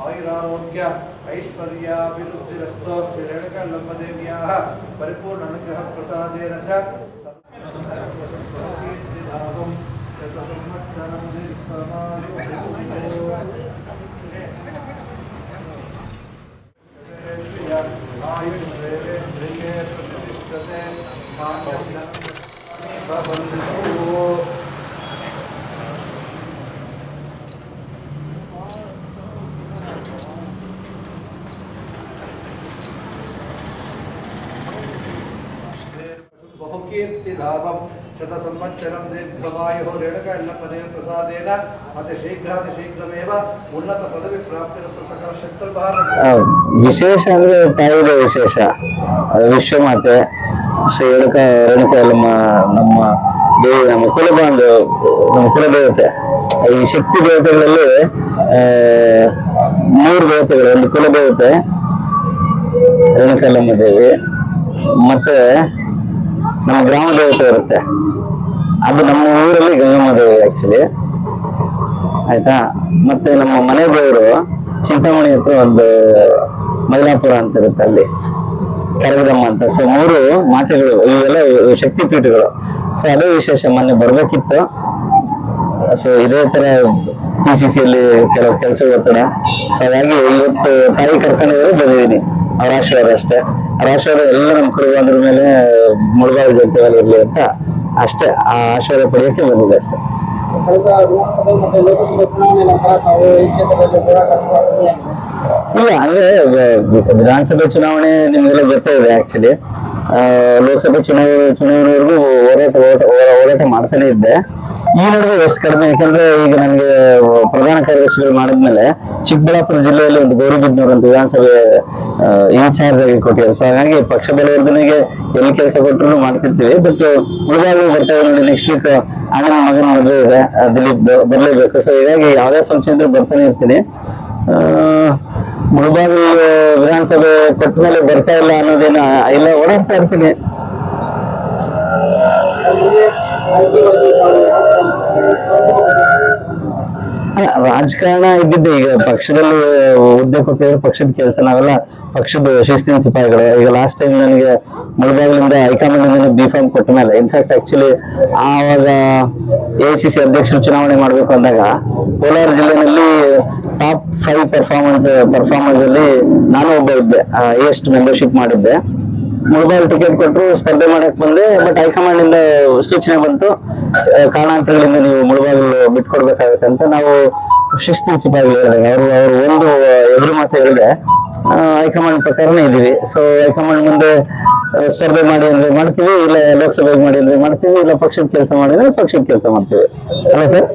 ಮಾದವಿನಾಯಿ ಮಹಾಪತಿ ಮಹಾಪತಿ ಯಜಮಾನಸ್ಯ ಇಷ್ಟಕಾಮ್ಯಾರ್ಥಸಿದ್ಧಿರಸ್ತೋ ಆಯುರಾರೋಗ್ಯ ಐಶ್ವರ್ಯಾಭಿವೃದ್ಧಿರಸ್ತೋ ಶ್ರೀ ರೇಣುಕಾ ಲಂಬದೇವ್ಯಾः ಪರಿಪೂರ್ಣ ಅನುಗ್ರಹ ಪ್ರಸಾದೇನ ಚ ಸರ್ವಕೀರ್ತಿಲಾಭಂ ಶತಸಂವತ್ಸರಂ ದೀರ್ಘಮಾಯು ಆಯುಷ್ವೇಂದ್ರಿಯೇ ಪ್ರತಿಷ್ಠತೆ ಭವಂತು ಲಾಭ ಶತ ಸಂವತ್ಸರಂ ದೀರ್ಘವಾಯು ರೇಣುಕ ಎಲ್ಲಪದೇವ ಪ್ರಸಾದೇನ ಅತಿ ಶೀಘ್ರಾತಿ ಶೀಘ್ರಮೇವ ಉನ್ನತ ಪದವಿ ಪ್ರಾಪ್ತಿರಸ್ತು ಸಕಲ ಶತ್ರು. ವಿಶೇಷ ಅಂದ್ರೆ ತಾಯಿದ ವಿಶೇಷ. ವಿಶ್ವಮಾತೆ, ಶ್ರೀ ರೇಣುಕ ರೇಣುಕ ನಮ್ಮ ನಮ್ಮ ದೇವಿ, ನಮ್ಮ ಕುಲಬಾಂಧು, ನಮ್ಮ ಕುಲದೇವತೆ. ಈ ಶಕ್ತಿ ದೇವತೆಗಳಲ್ಲಿ ಮೂರು ದೇವತೆಗಳು, ಒಂದು ಕುಲದೇವತೆ ರೇಣುಕಲ್ಲಮ್ಮ ದೇವಿ, ಮತ್ತೆ ನಮ್ಮ ಗ್ರಾಮ ದೇವತೆ ಇರುತ್ತೆ. ಅದು ನಮ್ಮ ಊರಲ್ಲಿ ಗಂಗಮ್ಮ ದೇವಿ ಆಕ್ಚುಲಿ ಆಯ್ತಾ? ಮತ್ತೆ ನಮ್ಮ ಮನೆ ದೇವರು ಚಿಂತಾಮಣಿ ಹತ್ರ ಒಂದು ಮೈಲಾಪುರ ಅಂತ ಇರುತ್ತೆ ಅಲ್ಲಿ. ಕರಗದಮ್ಮ ಅಂತ. ಸೊ ಮೂರು ಮಾತೆಗಳು, ಇವೆಲ್ಲ ಶಕ್ತಿ ಪೀಠಗಳು ಸೊ ಅದೇ ವಿಶೇಷ ಮೊನ್ನೆ ಬರ್ಬೇಕಿತ್ತು. ಸೊ ಇದೇ ತರ ಪಿ ಸಿ ಸಿ ಅಲ್ಲಿ ಕೆಲವು ಕೆಲಸ ಒತ್ತಡ ಸೊ ಹಾಗಾಗಿ ಇವತ್ತು ತಾಯಿ ಕರ್ಕೊಂಡಿದ್ರೆ ಬಂದಿದ್ದೀನಿ. ಅವ್ರ ಆಶೀರ್ವಾದ ಅಷ್ಟೇ ಅವರಾಶಿಯವರು ಎಲ್ಲ ನಮ್ಮ ಕಡೆ ಬಂದ್ರ ಮೇಲೆ ಮುಳುಗಾಲ ಜೊತೆ ಇರ್ಲಿ ಅಂತ ಅಷ್ಟೇ. ಆ ಆಶೀರ್ವಾದ ಪಡೆಯೋಕೆ ಬಂದಿದೆ ಅಷ್ಟೇ. ಇಲ್ಲ, ಅಂದ್ರೆ ವಿಧಾನಸಭೆ ಚುನಾವಣೆ ನಿಮ್ಗೆಲ್ಲ ಗೊತ್ತೇ ಇದೆ ಆಕ್ಚುಲಿ ಲೋಕಸಭೆ ಚುನಾವಣೆ ಚುನಾವಣೆವರೆಗೂ ಹೋರಾಟ ಹೋರಾಟ ಹೋರಾಟ ಮಾಡ್ತಾನೆ ಇದ್ದೆ. ಈ ನಡುವೆ ಎಸ್ ಕಡಿಮೆ. ಯಾಕಂದ್ರೆ ಈಗ ನನಗೆ ಪ್ರಧಾನ ಕಾರ್ಯದರ್ಶಿಗಳು ಮಾಡಿದ್ಮೇಲೆ ಚಿಕ್ಕಬಳ್ಳಾಪುರ ಜಿಲ್ಲೆಯಲ್ಲಿ ಒಂದು ಗೌರಿಬಿದ್ನೂರು ಅಂತ ವಿಧಾನಸಭೆ ಇನ್ಚಾರ್ಜ್ ಕೊಟ್ಟಿದ್ದಾರೆ. ಸೊ ಹಾಗಾಗಿ ಪಕ್ಷ ಬಲವರ್ಧನೆಗೆ ಎಲ್ಲಿ ಕೆಲಸ ಕೊಟ್ಟರು ಮಾಡ್ತಿರ್ತೀವಿ. ಬಟ್ ಉಳಿದಾಗಲೂ ಬರ್ತಾ ನೆಕ್ಸ್ಟ್ ವೀಕ್ ಅಣ್ಣನ ಮಗನ ಮದುವೆ ಇದೆ. ಅದಲ್ಲಿ ಬರಲೇಬೇಕು. ಸೊ ಹೀಗಾಗಿ ಯಾವುದೇ ಫಂಕ್ಷನ್ ಇದ್ರೆ ಬರ್ತಾನೆ ಇರ್ತೀನಿ. ಮುಳಬಾಗಿ ವಿಧಾನಸಭೆ ಕೊಟ್ಟ ಮೇಲೆ ಬರ್ತಾ ಇಲ್ಲ ಅನ್ನೋದೇನ, ಇಲ್ಲ, ಓಡಾಡ್ತಾ ಇರ್ತೀನಿ. ರಾಜಕಾರಣ ಇದ್ದಿದ್ದೆ ಈಗ ಪಕ್ಷದಲ್ಲಿ ಹುದ್ದೆ ಕೊಟ್ಟಿದ್ರೆ ಪಕ್ಷದ ಕೆಲಸ, ನಾವೆಲ್ಲ ಪಕ್ಷದ ಶಿಸ್ತಿನ ಸಿಪಾಯಿಗಳು. ಈಗ ಲಾಸ್ಟ್ ಟೈಮ್ ನನಗೆ ಮುಳಬಾಗಿಲಿಂದ ಹೈಕಮಾಂಡ್ ಬಿ ಫಾರ್ಮ್ ಕೊಟ್ಟ ಮೇಲೆ ಇನ್ಫ್ಯಾಕ್ಟ್ ಆಕ್ಚುಲಿ ಆವಾಗ ಎ ಸಿ ಸಿ ಅಧ್ಯಕ್ಷರು ಚುನಾವಣೆ ಮಾಡಬೇಕು ಅಂದಾಗ, ಕೋಲಾರ ಜಿಲ್ಲೆನಲ್ಲಿ ಟಾಪ್ ಫೈವ್ ಪರ್ಫಾರ್ಮೆನ್ಸ್ ಪರ್ಫಾರ್ಮೆನ್ಸ್ ಅಲ್ಲಿ ನಾನು ಒಬ್ಬ ಇದ್ದೆ ಎಷ್ಟು ಮೆಂಬರ್ಶಿಪ್ ಮಾಡಿದ್ದೆ. ಮೊಬೈಲ್ ಟಿಕೆಟ್ ಕೊಟ್ಟರು ಸ್ಪರ್ಧೆ ಮಾಡಕ್ ಬಂದೆ ಬಟ್ ಹೈಕಮಾಂಡ್ ಇಂದ ಸೂಚನೆ ಬಂತು ಕಾರಣಾಂತರಗಳಿಂದ ನೀವು ಮುಳುಬಾಗಿಲು ಬಿಟ್ಕೊಡ್ಬೇಕಾಗತ್ತೆ ಅಂತ ನಾವು ಶಿಸ್ತಿನ ಸಿಪಾಯಿ ಹೇಳಿದಾಗ ಅವರು ಅವರು ಒಂದು ಎದುರು ಮಾತು ಹೇಳಿದೆ ಹೈಕಮಾಂಡ್ ಪ್ರಕಾರನೇ ಇದೀವಿ ಸೊ ಹೈಕಮಾಂಡ್ ಮುಂದೆ ಸ್ಪರ್ಧೆ ಮಾಡಿ ಅಂದ್ರೆ ಮಾಡ್ತೀವಿ ಇಲ್ಲ ಲೋಕಸಭೆಗೆ ಮಾಡಿ ಅಂದ್ರೆ ಮಾಡ್ತೀವಿ ಇಲ್ಲ ಪಕ್ಷದ ಕೆಲಸ ಮಾಡಿದ್ರೆ ಪಕ್ಷದ ಕೆಲಸ ಮಾಡ್ತೀವಿ. ಅಲ್ಲ ಸರ್?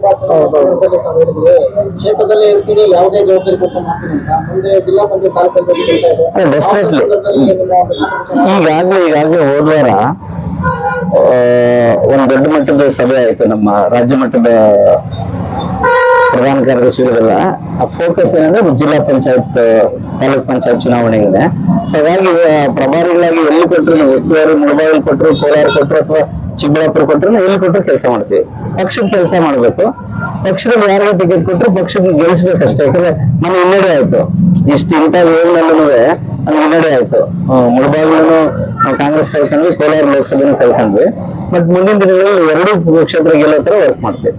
ಡೆಫಿನೆಟ್ಲಿ ಈಗಾಗಲೇ ಈಗಾಗಲೇ ಹೋದ್ವಾರ ಒಂದು ದೊಡ್ಡ ಮಟ್ಟದ ಸಭೆ ಆಯ್ತು ನಮ್ಮ ರಾಜ್ಯ ಮಟ್ಟದ ಪ್ರಧಾನ ಕಾರ್ಯದರ್ಶಿಗಳೆಲ್ಲ ಫೋಕಸ್ ಏನಂದ್ರೆ ಜಿಲ್ಲಾ ಪಂಚಾಯತ್ ತಾಲೂಕ್ ಪಂಚಾಯತ್ ಚುನಾವಣೆ ಇದೆ. ಸೊ ಹಾಗಾಗಿ ಆ, ಪ್ರಭಾರಿಗಳಾಗಿ ಎಲ್ಲಿ ಕೊಟ್ಟರು ಉಸ್ತುವಾರಿ ಮುಳಬಾಗಿಲು ಕೊಟ್ಟರು ಕೋಲಾರ ಕೊಟ್ಟರು ಅಥವಾ ಚಿಕ್ಕಬಳ್ಳಾಪುರ ಕೊಟ್ಟರು ಎಲ್ಲಿ ಕೊಟ್ಟರು ಕೆಲಸ ಮಾಡ್ತೀವಿ. ಪಕ್ಷದ ಕೆಲಸ ಮಾಡಬೇಕು. ಪಕ್ಷದ ಯಾರಿಗೆ ಟಿಕೆಟ್ ಕೊಟ್ಟರು ಪಕ್ಷದ ಗೆಲ್ಲಿಸ್ಬೇಕಷ್ಟೇ ಯಾಕಂದ್ರೆ ನಮ್ಮ ಹಿನ್ನಡೆ ಆಯ್ತು. ಇಷ್ಟು ಇಂಥ ವೇವ್ನಲ್ಲೂ ನಮ್ಗೆ ಹಿನ್ನಡೆ ಆಯ್ತು. ಮುಳಬಾಗಿಲು ಕಾಂಗ್ರೆಸ್ ಕಳ್ಕೊಂಡ್ವಿ ಕೋಲಾರ ಲೋಕಸಭೆನೂ ಕಳ್ಕೊಂಡ್ವಿ. ಬಟ್ ಮುಂದಿನ ದಿನಗಳಲ್ಲಿ ಎರಡೂ ಕ್ಷೇತ್ರ ಗೆಲ್ಲೋ ಥರ ವರ್ಕ್ ಮಾಡ್ತೀವಿ.